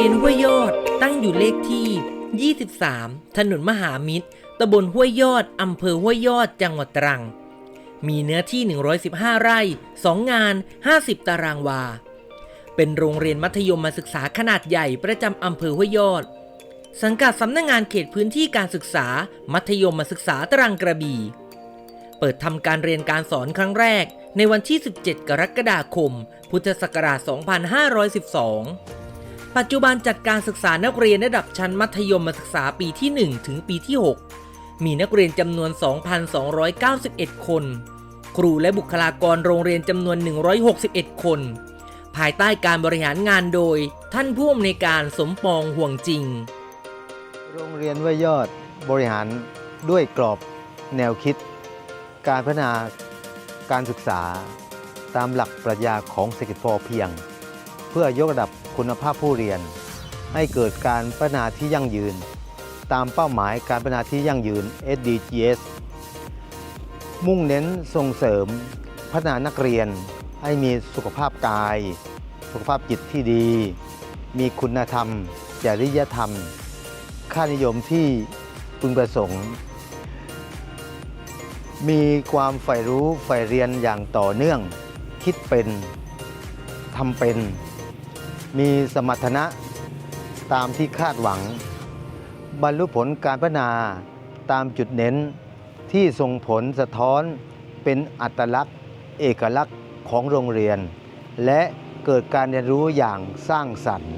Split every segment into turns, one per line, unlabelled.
รียนห้วยยอดตั้งอยู่เลขที่ 23 ถนนมหามิตรตำบลห้วยยอด อำเภอห้วยยอด จังหวัดตรัง มีเนื้อที่ 115 ไร่ 2 งาน 50 ตารางวา เป็นโรงเรียนมัธยมมาศึกษาขนาดใหญ่ประจำอำเภอห้วยยอด สังกัดสำนักงงานเขตพื้นที่การศึกษา มัธยมมาศึกษาตรังกระบี่ เปิดทำการเรียนการสอนครั้งแรกในวันที่ 17 กรกฎาคม พุทธศักราช 2512 ปัจจุบันจัดการศึกษานักเรียนระดับชั้นมัธยมศึกษาปีที่ 1 ถึงปีที่ 6 มีนักเรียนจำนวน 2,291 คน ครูและบุคลากรโรงเรียนจำนวน 161 คน ภายใต้การบริหารงานโดย ท่านผู้อำนวยการสมปองห่วงจริง
โรงเรียนห้วยยอดบริหารด้วยกรอบแนวคิด การพัฒนาการศึกษา ตามหลักปรัชญาของเศรษฐกิจพอเพียง เพื่อยกระดับ คุณภาพผู้เรียน ให้เกิดการพัฒนาที่ยั่งยืน ตามเป้าหมายการพัฒนาที่ยั่งยืน SDGs มุ่งเน้นส่งเสริมพัฒนานักเรียน ให้มีสุขภาพกาย สุขภาพจิตที่ดี มีคุณธรรม จริยธรรม ค่านิยมที่พึงประสงค์ มีความใฝ่รู้ใฝ่เรียนอย่างต่อเนื่อง คิดเป็นทำเป็น มีสมรรถนะตามที่คาดหวัง บรรลุผลการพัฒนาตามจุดเน้นที่ส่งผลสะท้อนเป็นอัตลักษณ์ เอกลักษณ์ของโรงเรียน และเกิดการเรียนรู้อย่างสร้างสรรค์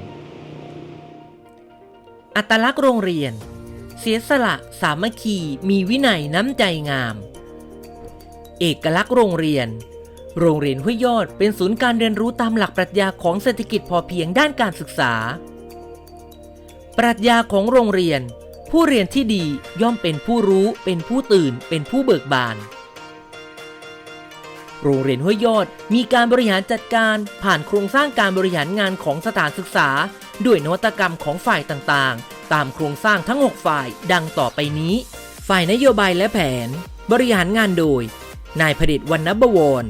อัตลักษณ์โรงเรียน เสียสละสามัคคีมีวินัยน้ำใจงาม เอกลักษณ์โรงเรียน โรงเรียนห้วยยอดเป็นศูนย์การเรียนรู้ตามหลักปรัชญาของเศรษฐกิจพอเพียงด้านการศึกษา ปรัชญาของโรงเรียน ผู้เรียนที่ดีย่อมเป็นผู้รู้ เป็นผู้ตื่น เป็นผู้เบิกบาน โรงเรียนห้วยยอดมีการบริหารจัดการผ่านโครงสร้างการบริหารงานของสถานศึกษา ด้วยนวัตกรรมของฝ่ายต่างๆ ตามโครงสร้างทั้ง 6 ฝ่ายดังต่อไปนี้ ฝ่ายนโยบายและแผน บริหารงานโดย นายผดิตวรรณบวร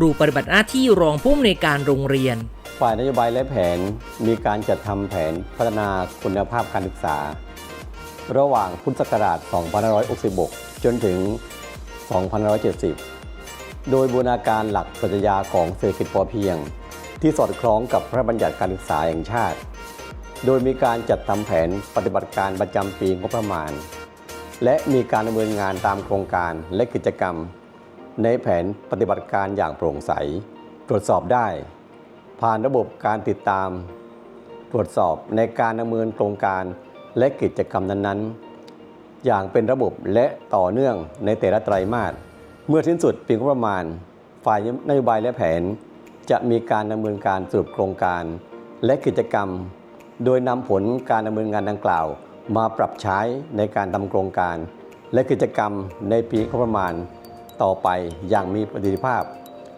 ครูปฏิบัติหน้าที่รองผู้อำนวยการโรงเรียน
ฝ่ายนโยบายและแผนมีการจัดทำแผนพัฒนาคุณภาพการศึกษา ระหว่างพุทธศักราช 2566 จนถึง 2570 โดยบูรณาการหลักปรัชญาของเศรษฐกิจพอเพียง ที่สอดคล้องกับพระบัญญัติการศึกษาแห่งชาติ โดยมีการจัดทำแผนปฏิบัติการประจำปีงบประมาณ และมีการดำเนินงานตามโครงการและกิจกรรม ในแผนปฏิบัติการอย่างโปร่งใส ตรวจสอบได้ ผ่านระบบการติดตาม ตรวจสอบในการดำเนินโครงการและกิจกรรมนั้นๆ อย่างเป็นระบบและต่อเนื่องในแต่ละไตรมาสเมื่อสิ้นสุดปีงบประมาณ ฝ่ายนโยบายและแผน จะมีการดำเนินการสรุปโครงการ และกิจกรรม โดยนำผลการดำเนินงานดังกล่าว มาปรับใช้ในการดำโครงการ และกิจกรรมในปีงบประมาณ ต่อไปอย่างมีประสิทธิภาพ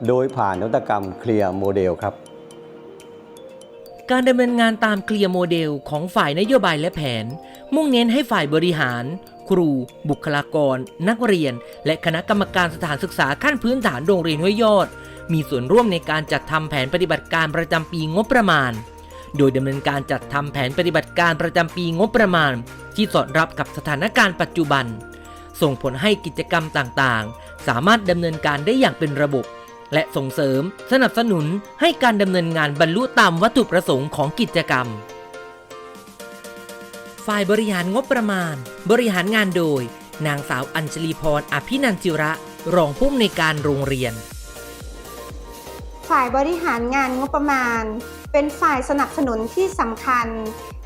โดยผ่านนวัตกรรมเคลียร์โมเดลครับ
การดำเนินงานตามเคลียร์โมเดลของฝ่ายนโยบายและแผน มุ่งเน้นให้ฝ่ายบริหาร ครู บุคลากร นักเรียน และคณะกรรมการสถานศึกษาขั้นพื้นฐานโรงเรียนห้วยยอด มีส่วนร่วมในการจัดทำแผนปฏิบัติการประจำปีงบประมาณโดยดำเนินการจัดทำแผนปฏิบัติการประจำปีงบประมาณ ที่สอดรับกับสถานการณ์ปัจจุบัน ส่งผลให้กิจกรรมต่าง สามารถดำเนินการได้อย่างเป็นระบบ และส่งเสริมสนับสนุนให้การดำเนินงานบรรลุตามวัตถุประสงค์ของกิจกรรม ฝ่ายบริหารงบประมาณ บริหารงานโดย นางสาวอัญชลีพรอภินันจิระ รองผู้อำนวยการโรงเรียน
ฝ่ายบริหารงานงบประมาณ เป็นฝ่ายสนับสนุนที่สำคัญ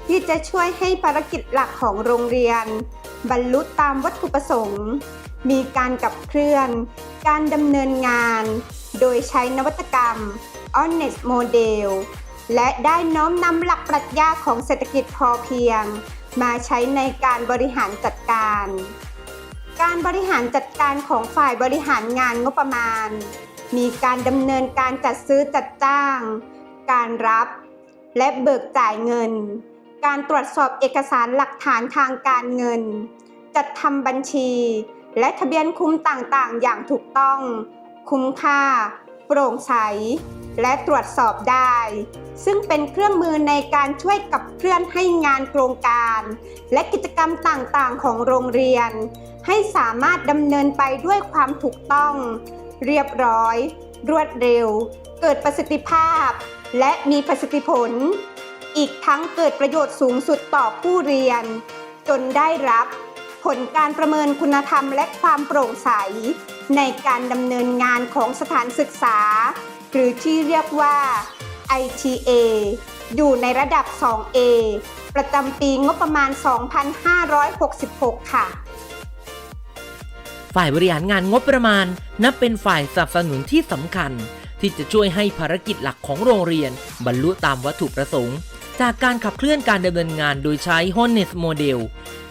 ที่จะช่วยให้ภารกิจหลักของโรงเรียน บรรลุตามวัตถุประสงค์ มีการกับเคลื่อน การดำเนินงาน โดยใช้นวัตกรรม Honest Model และได้น้อมนำหลักปรัชญาของเศรษฐกิจพอเพียง มาใช้ในการบริหารจัดการ การบริหารจัดการของฝ่ายบริหารงานงบประมาณ มีการดำเนินการจัดซื้อจัดจ้าง การรับ และเบิกจ่ายเงิน การตรวจสอบเอกสารหลักฐานทางการเงิน จัดทำบัญชี และทะเบียนคุ้มต่างๆ อย่างถูกต้อง คุ้มค่า โปร่งใส และตรวจสอบได้ ซึ่งเป็นเครื่องมือในการช่วยกับเคลื่อนให้งานโครงการ และกิจกรรมต่างๆ ของโรงเรียน ให้สามารถดำเนินไปด้วยความถูกต้อง เรียบร้อย รวดเร็ว เกิดประสิทธิภาพ และมีประสิทธิผล อีกทั้งเกิดประโยชน์สูงสุดต่อผู้เรียน จนได้รับ ผลการประเมินคุณธรรมและความโปร่งใส ในการดำเนินงานของสถานศึกษา หรือที่เรียกว่า ITA อยู่ในระดับ 2A ประจำปีงบประมาณ 2566 ค่ะ
ฝ่ายบริหารงานงบประมาณ นับเป็นฝ่ายสนับสนุนที่สำคัญ ที่จะช่วยให้ภารกิจหลักของโรงเรียน บรรลุตามวัตถุประสงค์ จากการขับเคลื่อนการดำเนินงานโดยใช้ Honest Model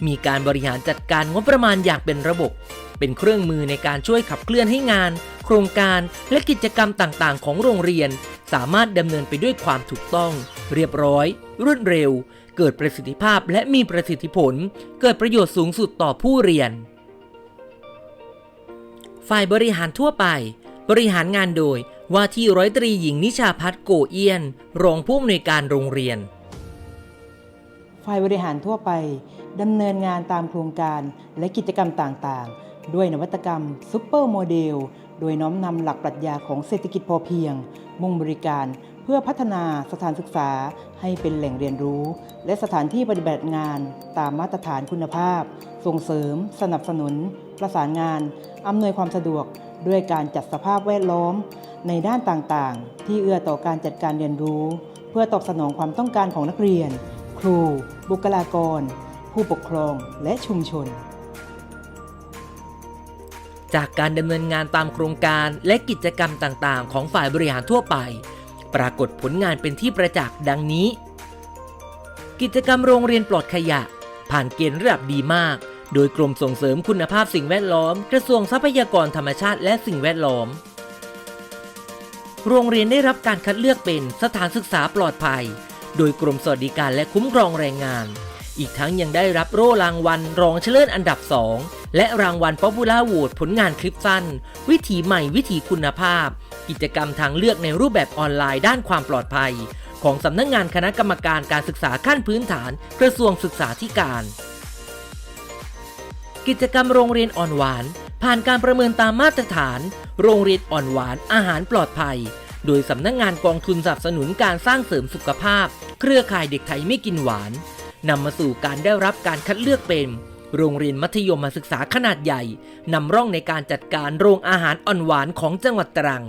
มีการบริหารจัดการงบประมาณอย่างเป็นระบบ เป็นเครื่องมือในการช่วยขับเคลื่อนให้งาน โครงการและกิจกรรมต่างๆ ของโรงเรียน สามารถดำเนินไปด้วยความถูกต้อง เรียบร้อย รวดเร็ว เกิดประสิทธิภาพและมีประสิทธิผล เกิดประโยชน์สูงสุดต่อผู้เรียน ฝ่ายบริหารทั่วไป บริหารงานโดยว่าที่ร้อยตรีหญิงนิชาพัฒน์โกเอียน รองผู้อำนวยการโรงเรียน
ฝ่ายบริหารทั่วไปดำเนินงานตามโครงการและกิจกรรมต่างๆ ด้วยนวัตกรรมซุปเปอร์โมเดล โดยน้อมนำหลักปรัชญาของเศรษฐกิจพอเพียง มุ่งบริการเพื่อพัฒนาสถานศึกษาให้เป็นแหล่งเรียนรู้ และสถานที่ปฏิบัติงานตามมาตรฐานคุณภาพ ส่งเสริม สนับสนุน ประสานงาน อำนวยความสะดวก ด้วยการจัดสภาพแวดล้อม ในด้านต่างๆ ที่เอื้อต่อการจัดการเรียนรู้ เพื่อตอบสนองความต้องการของนักเรียน รู บุคลากร ผู้ปกครองและชุมชน
จากการดำเนินงานตามโครงการและกิจกรรมต่างๆ ของฝ่ายบริหารทั่วไป ปรากฏผลงานเป็นที่ประจักษ์ดังนี้ กิจกรรมโรงเรียนปลอดขยะ ผ่านเกณฑ์ระดับดีมาก โดยกรมส่งเสริมคุณภาพสิ่งแวดล้อม กระทรวงทรัพยากรธรรมชาติและสิ่งแวดล้อมโรงเรียนได้รับการคัดเลือกเป็นสถานศึกษาปลอดภัย โดยกรมสวัสดิการและคุ้มครองแรงงาน อีกทั้งยังได้รับโล่รางวัลรองชเลิศอันดับ 2 และรางวัลป๊อปปูล่าโหวตผลงานคลิปสั้น วิถีใหม่วิถีคุณภาพ กิจกรรมทางเลือกในรูปแบบออนไลน์ด้านความปลอดภัย ของสำนักงงานคณะกรรมการการศึกษาขั้นพื้นฐาน กระทรวงศึกษาธิการ กิจกรรมโรงเรียนอ่อนหวาน ผ่านการประเมินตามมาตรฐาน โรงเรียนอ่อนหวานอาหารปลอดภัยโดยสำนักงงานกองทุนสนับสนุนการสร้างเสริมสุขภาพ เครือข่ายเด็กไทยไม่กินหวานนำมาสู่การได้รับการคัดเลือกเป็นโรงเรียนมัธยมศึกษาขนาดใหญ่นำร่องในการจัดการโรงอาหารอ่อนหวานของจังหวัดตรัง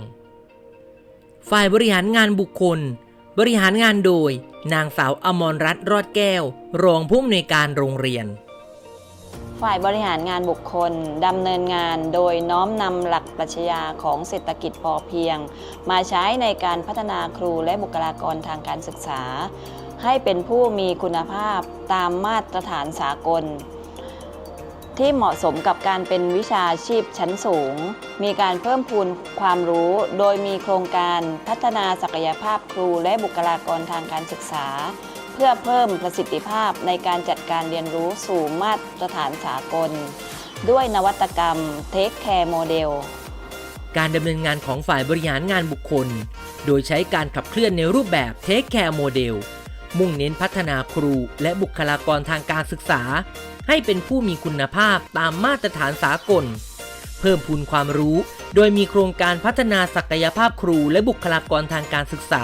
ฝ่ายบริหารงานบุคคล บริหารงานโดย นางสาวอมรรัตน์รอดแก้ว รองผู้อำนวยการโรงเรียน
ฝ่ายบริหารงานบุคคลดำเนินงานโดยน้อมนำหลักปรัชญาของเศรษฐกิจพอเพียง มาใช้ในการพัฒนาครูและบุคลากรทางการศึกษา ให้เป็นผู้มีคุณภาพตามมาตรฐานสากล ที่เหมาะสมกับการเป็นวิชาชีพชั้นสูง มีการเพิ่มพูนความรู้ โดยมีโครงการพัฒนาศักยภาพครูและบุคลากรทางการศึกษา เพื่อเพิ่มประสิทธิภาพในการจัดการเรียนรู้สู่มาตรฐานสากล ด้วยนวัตกรรม Take Care Model
การดำเนินงานของฝ่ายบริหารงานบุคคล โดยใช้การขับเคลื่อนในรูปแบบ Take Care Model มุ่งเน้นพัฒนาครูและบุคลากรทางการศึกษา ให้เป็นผู้มีคุณภาพตามมาตรฐานสากล เพิ่มพูนความรู้ โดยมีโครงการพัฒนาศักยภาพครูและบุคลากรทางการศึกษา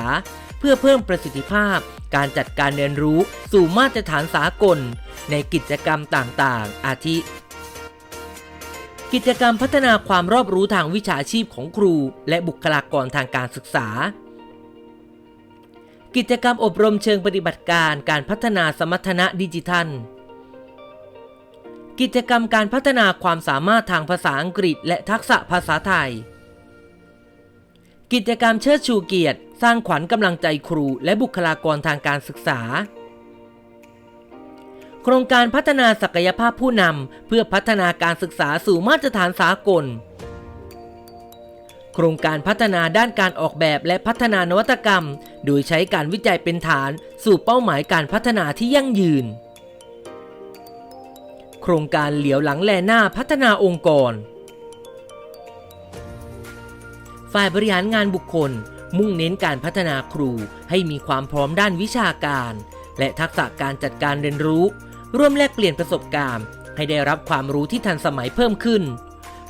เพื่อเพิ่มประสิทธิภาพ การจัดการเรียนรู้สู่มาตรฐานสากล ในกิจกรรมต่างๆ อาทิ กิจกรรมพัฒนาความรอบรู้ทางวิชาชีพของครู และบุคลากรทางการศึกษา กิจกรรมอบรมเชิงปฏิบัติการการพัฒนาสมรรถนะดิจิทัล กิจกรรมการพัฒนาความสามารถทางภาษาอังกฤษ และทักษะภาษาไทย กิจกรรมเชิดชูเกียรติ สร้างขวัญกำลังใจครูและบุคลากรทางการศึกษา โครงการพัฒนาศักยภาพผู้นำเพื่อพัฒนาการศึกษาสู่มาตรฐานสากล โครงการพัฒนาด้านการออกแบบและพัฒนานวัตกรรม โดยใช้การวิจัยเป็นฐาน สู่เป้าหมายการพัฒนาที่ยั่งยืน โครงการเหลียวหลังแลหน้าพัฒนาองค์กร ฝ่ายบริหารงานบุคคล มุ่งเน้นการพัฒนาครูให้มีความพร้อมด้านวิชาการ และทักษะการจัดการเรียนรู้ ร่วมแลกเปลี่ยนประสบการณ์ ให้ได้รับความรู้ที่ทันสมัยเพิ่มขึ้น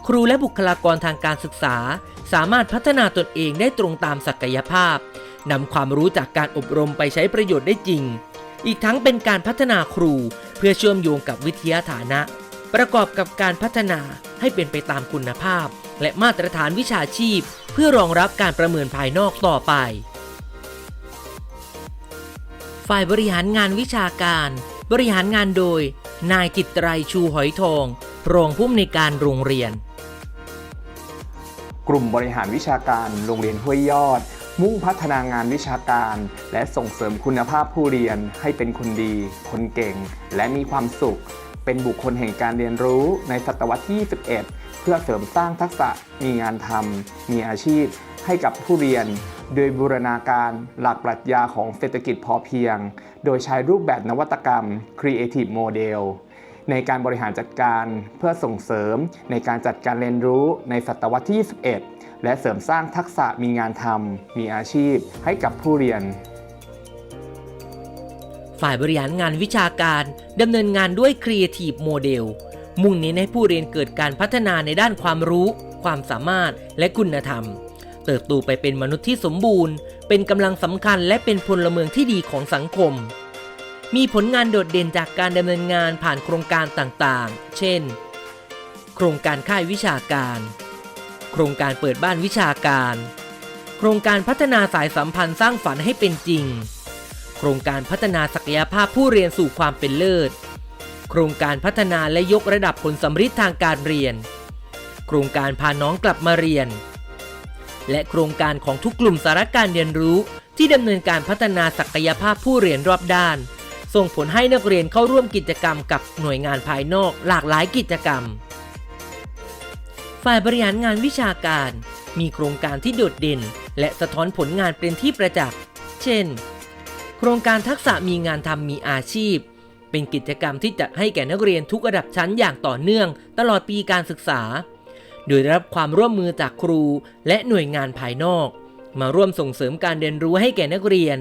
ครูและบุคลากรทางการศึกษา สามารถพัฒนาตนเองได้ตรงตามศักยภาพนำความรู้จากการอบรมไปใช้ประโยชน์ได้จริง อีกทั้งเป็นการพัฒนาครูเพื่อเชื่อมโยงกับวิทยาฐานะ ประกอบกับการพัฒนาให้เป็นไปตามคุณภาพ และมาตรฐานวิชาชีพ เพื่อรองรับการประเมินภายนอกต่อไป ฝ่ายบริหารงานวิชาการ บริหารงานโดย นายจิตรไรชูหอยทอง รองผู้อำนวยการโรงเรียน
กลุ่มบริหารวิชาการโรงเรียนห้วยยอด มุ่งพัฒนางานวิชาการ และส่งเสริมคุณภาพผู้เรียนให้เป็นคนดี คนเก่ง และมีความสุข เป็นบุคคลแห่งการเรียนรู้ในศตวรรษที่ 21 เพื่อเสริมสร้างทักษะมีงานทำมีอาชีพ ให้กับผู้เรียน โดยบูรณาการหลักปรัชญาของเศรษฐกิจพอเพียง โดยใช้รูปแบบนวัตกรรม Creative Model ในการบริหารจัดการเพื่อส่งเสริมในการจัดการเรียนรู้ในศตวรรษที่ 21 และเสริมสร้างทักษะมีงานทำมีอาชีพให้กับผู้เรียน
ฝ่ายบริหารงานวิชาการดำเนินงานด้วย Creative Model มุ่งเน้นให้ผู้เรียนเกิดการพัฒนาในด้านความรู้ ความสามารถและคุณธรรม เติบโตไปเป็นมนุษย์ที่สมบูรณ์ เป็นกำลังสำคัญและเป็นพลเมืองที่ดีของสังคม มีผลงานโดดเด่นจากการดำเนินงานผ่านโครงการต่างๆ เช่น โครงการค่ายวิชาการ โครงการเปิดบ้านวิชาการ โครงการพัฒนาสายสัมพันธ์สร้างฝันให้เป็นจริง ครงการพัฒนาศักยภาพผู้เรียนสู่ความเป็นเลิศ โครงการพัฒนาและยกระดับผลสำฤทธิ์ทางการเรียน โครงการพาน้องกลับมาเรียน และโครงการของทุกกลุ่มสาระการเรียนรู้ ที่ดำเนินการพัฒนาศักยภาพผู้เรียนรอบด้าน ส่งผลให้นักเรียนเข้าร่วมกิจกรรมกับหน่วยงานภายนอกหลากหลายกิจกรรม ฝ่ายบริหารงานวิชาการ มีโครงการที่โดดเด่น และสะท้อนผลงานเป็นที่ประจักษ์ เช่น โครงการทักษะมีงานทำมีอาชีพ เป็นกิจกรรมที่จัดให้แก่นักเรียนทุกระดับชั้นอย่างต่อเนื่อง ตลอดปีการศึกษา โดยได้รับความร่วมมือจากครูและหน่วยงานภายนอก มาร่วมส่งเสริมการเรียนรู้ให้แก่นักเรียน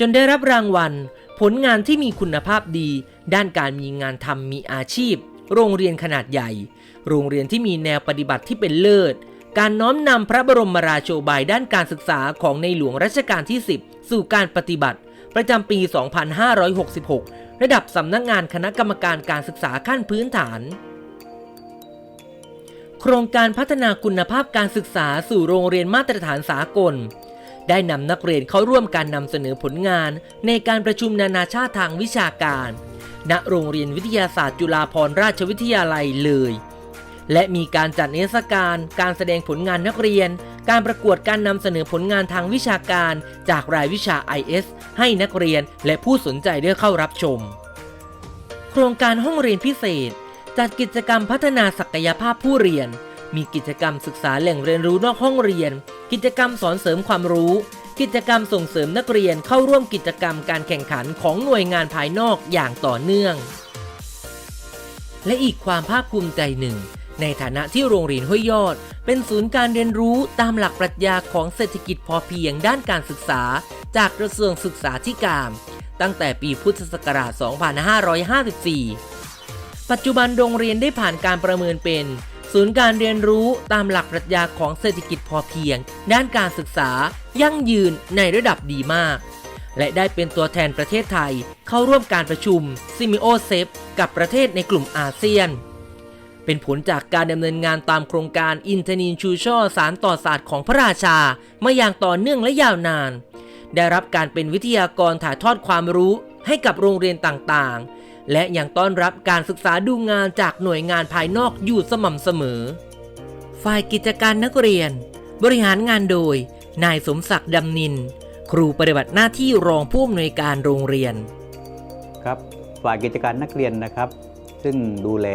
จนได้รับรางวัล ผลงานที่มีคุณภาพดี ด้านการมีงานทำมีอาชีพ โรงเรียนขนาดใหญ่ โรงเรียนที่มีแนวปฏิบัติที่เป็นเลิศการน้อมนำพระบรมราโชบายด้านการศึกษาของในหลวงรัชกาลที่ 10 สู่การปฏิบัติ ประจำปี 2566 ระดับสำนักงานคณะกรรมการการศึกษาขั้นพื้นฐาน โครงการพัฒนาคุณภาพการศึกษาสู่โรงเรียนมาตรฐานสากล ได้นำนักเรียนเข้าร่วมการนำเสนอผลงาน ในการประชุมนานาชาติทางวิชาการณโรงเรียนวิทยาศาสตร์จุฬาภรณราชวิทยาลัยเลย และมีการจัดนิทรรศการการแสดงผลงานนักเรียน การประกวดการนำเสนอผลงานทางวิชาการ จากรายวิชา IS ให้นักเรียนและผู้สนใจได้เข้ารับชม โครงการห้องเรียนพิเศษ จัดกิจกรรมพัฒนาศักยภาพผู้เรียน มีกิจกรรมศึกษาแหล่งเรียนรู้นอกห้องเรียน กิจกรรมสอนเสริมความรู้ กิจกรรมส่งเสริมนักเรียนเข้าร่วมกิจกรรมการแข่งขันของหน่วยงานภายนอกอย่างต่อเนื่อง และอีกความภาคภูมิใจหนึ่ง ในฐานะที่โรงเรียนห้วยยอด เป็นศูนย์การเรียนรู้ตามหลักปรัชญาของเศรษฐกิจพอเพียงด้านการศึกษา จากกระทรวงศึกษาธิการ ตั้งแต่ปีพุทธศักราช 2554 ปัจจุบันโรงเรียนได้ผ่านการประเมินเป็น ศูนย์การเรียนรู้ตามหลักปรัชญาของเศรษฐกิจพอเพียง ด้านการศึกษา ยั่งยืนในระดับดีมากและได้เป็นตัวแทนประเทศไทยเข้าร่วมการประชุมซิมิโอเซฟกับประเทศในกลุ่มอาเซียน เป็นผลจากการดำเนินงานตามโครงการอินเทนินชูช่อสารต่อศาสตร์ของพระราชา มาอย่างต่อเนื่องและยาวนาน ได้รับการเป็นวิทยากรถ่ายทอดความรู้ให้กับโรงเรียนต่างๆ และยังต้อนรับการศึกษาดูงานจากหน่วยงานภายนอกอยู่สม่ำเสมอ ฝ่ายกิจการนักเรียน บริหารงานโดย นายสมศักดิ์ดำนิน ครูปฏิบัติหน้าที่รองผู้อำนวยการโรงเรียน
ครับ ฝ่ายกิจการนักเรียนนะครับ ซึ่งดูแล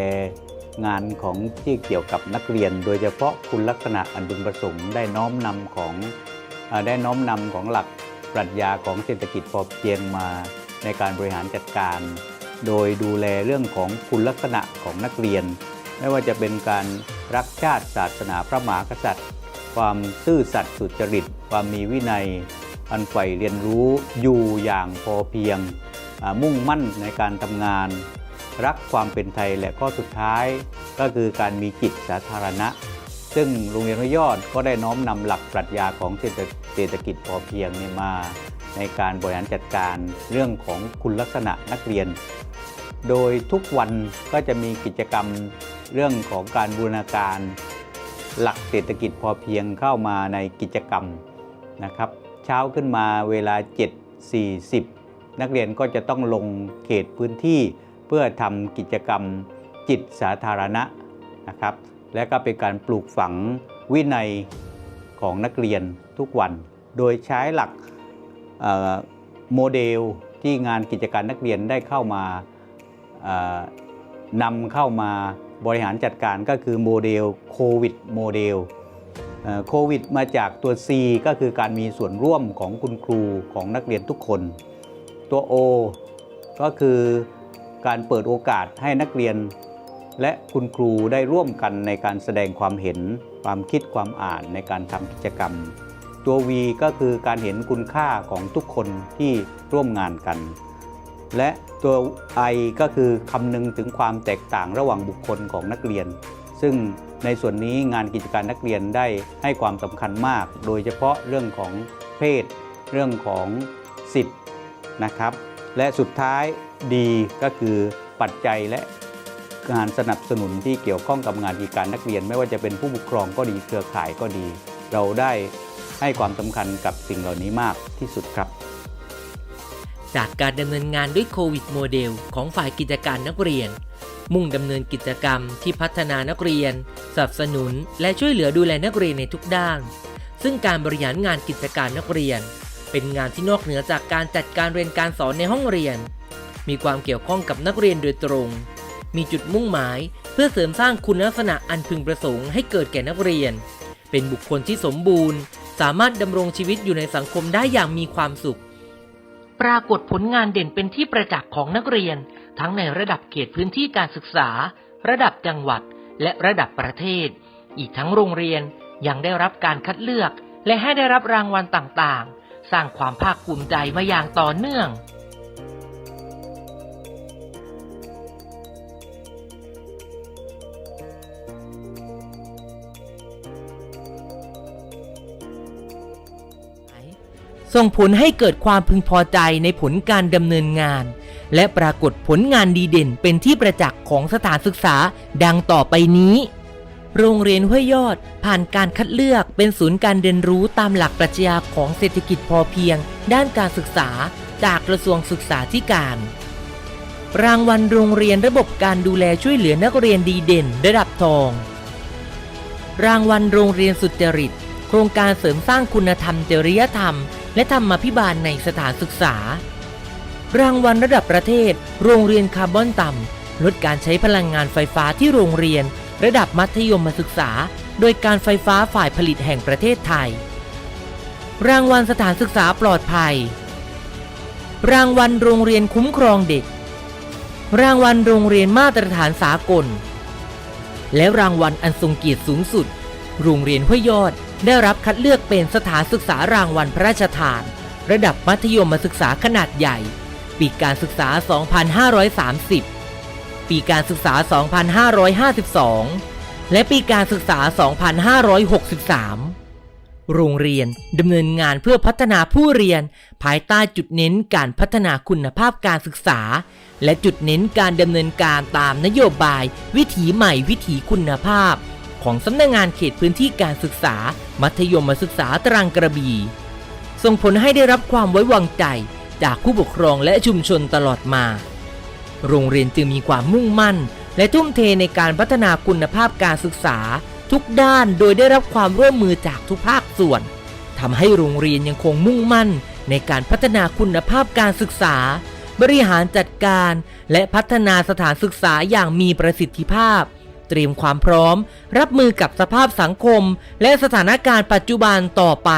งานของที่เกี่ยวกับนักเรียน โดยเฉพาะคุณลักษณะอันบุญประสงค์ได้น้อมนำของอได้น้อมนำของหลักปรัชญาของเศรษฐกิจพอเพียงมาในการบริหารจัดการ โดยดูแลเรื่องของคุณลักษณะของนักเรียน ไม่ว่าจะเป็นการรักชาติศาสนาพระมหากษัตริย์ ความซื่อสัตย์สุจริต ความมีวินัยอันใฝ่เรียนรู้อยู่อย่างพอเพียงมุ่งมั่นในการทำงาน รักความเป็นไทยและข้อสุดท้ายก็คือการมีจิตสาธารณะ ซึ่งโรงเรียนห้วยยอดก็ได้น้อมนำหลักปรัชญาของเศรษฐเศรษฐกิจพอเพียงเนี่ยมาในการบริหารจัดการเรื่องของคุณลักษณะนักเรียน โดยทุกวันก็จะมีกิจกรรมเรื่องของการบูรณาการ หลักเศรษฐกิจพอเพียงเข้ามาในกิจกรรมนะครับเช้าขึ้นมาเวลา 7.40 นักเรียนก็จะต้องลงเขตพื้นที่ เพื่อทำกิจกรรมจิตสาธารณะนะครับ และก็เป็นการปลูกฝังวินัยของนักเรียนทุกวัน โดยใช้หลักโมเดลที่งานกิจการนักเรียนได้เข้ามานำเข้ามาบริหารจัดการก็คือโมเดลโควิดโมเดลโควิดมาจากตัว C ก็คือการมีส่วนร่วมของคุณครูของนักเรียนทุกคน ตัว O ก็คือ การเปิดโอกาสให้นักเรียน และคุณครูได้ร่วมกันในการแสดงความเห็น ความคิดความอ่านในการทำกิจกรรม ตัว V ก็คือการเห็นคุณค่าของทุกคนที่ร่วมงานกัน และตัว I ก็คือคำนึงถึงความแตกต่างระหว่างบุคคลของนักเรียน ซึ่งในส่วนนี้งานกิจการนักเรียนได้ให้ความสำคัญมาก โดยเฉพาะเรื่องของเพศ เรื่องของสิทธิ์นะครับ และสุดท้าย ดีก็คือปัจจัยและงานสนับสนุนที่เกี่ยวข้องกับงานกิจการนักเรียน ไม่ว่าจะเป็นผู้ปกครองก็ดีเครือข่ายก็ดี เราได้ให้ความสำคัญกับสิ่งเหล่านี้มากที่สุดครับ
จากการดำเนินงานด้วยโควิดโมเดลของฝ่ายกิจการนักเรียน มุ่งดำเนินกิจกรรมที่พัฒนานักเรียนสนับสนุน และช่วยเหลือดูแลนักเรียนในทุกด้าน ซึ่งการบริหารงานกิจการนักเรียน เป็นงานที่นอกเหนือจากการจัดการเรียนการสอนในห้องเรียน มีความเกี่ยวข้องกับนักเรียนโดยตรง มีจุดมุ่งหมาย เพื่อเสริมสร้างคุณลักษณะอันพึงประสงค์ให้เกิดแก่นักเรียน เป็นบุคคลที่สมบูรณ์ สามารถดำรงชีวิตอยู่ในสังคมได้อย่างมีความสุข ปรากฏผลงานเด่นเป็นที่ประจักษ์ของนักเรียน ทั้งในระดับเขตพื้นที่การศึกษา ระดับจังหวัด และระดับประเทศ อีกทั้งโรงเรียนยังได้รับการคัดเลือก และให้ได้รับรางวัลต่างๆ สร้างความภาคภูมิใจมาอย่างต่อเนื่อง ส่งผลให้เกิดความพึงพอใจในผลการดำเนินงาน และปรากฏผลงานดีเด่นเป็นที่ประจักษ์ของสถานศึกษาดังต่อไปนี้ โรงเรียนห้วยยอดผ่านการคัดเลือกเป็นศูนย์การเรียนรู้ตามหลักปรัชญาของเศรษฐกิจพอเพียง ด้านการศึกษาจากกระทรวงศึกษาธิการ รางวัลโรงเรียนระบบการดูแลช่วยเหลือนักเรียนดีเด่น ระดับทอง รางวัลโรงเรียนสุจริต โครงการเสริมสร้างคุณธรรมจริยธรรม และธรรมาภิบาลในสถานศึกษา รางวัลระดับประเทศ โรงเรียนคาร์บอนต่ำลดการใช้พลังงานไฟฟ้าที่โรงเรียน ระดับมัธยมศึกษา โดยการไฟฟ้าฝ่ายผลิตแห่งประเทศไทย รางวัลสถานศึกษาปลอดภัย รางวัลโรงเรียนคุ้มครองเด็ก รางวัลโรงเรียนมาตรฐานสากล และรางวัลอันทรงเกียรติสูงสุด โรงเรียนห้วยยอด ได้รับคัดเลือกเป็นสถานศึกษารางวัลพระราชทาน ระดับมัธยมศึกษาขนาดใหญ่ ปีการศึกษา 2530 ปีการศึกษา 2552 และปีการศึกษา 2563 โรงเรียนดำเนินงานเพื่อพัฒนาผู้เรียน ภายใต้จุดเน้นการพัฒนาคุณภาพการศึกษา และจุดเน้นการดำเนินการตามนโยบาย วิถีใหม่วิถีคุณภาพ ของสำนักงงานเขตพื้นที่การศึกษา มัธยมศึกษาตรังกระบี่ ส่งผลให้ได้รับความไว้วางใจจากผู้ปกครองและชุมชนตลอดมา โรงเรียนจึงมีความมุ่งมั่น และทุ่มเทในการพัฒนาคุณภาพการศึกษา ทุกด้านโดยได้รับความร่วมมือจากทุกภาคส่วนทำให้โรงเรียนยังคงมุ่งมั่น ในการพัฒนาคุณภาพการศึกษา บริหารจัดการ และพัฒนาสถานศึกษาอย่างมีประสิทธิภาพ เตรียมความพร้อม รับมือกับสภาพสังคม และสถานการณ์ปัจจุบันต่อไป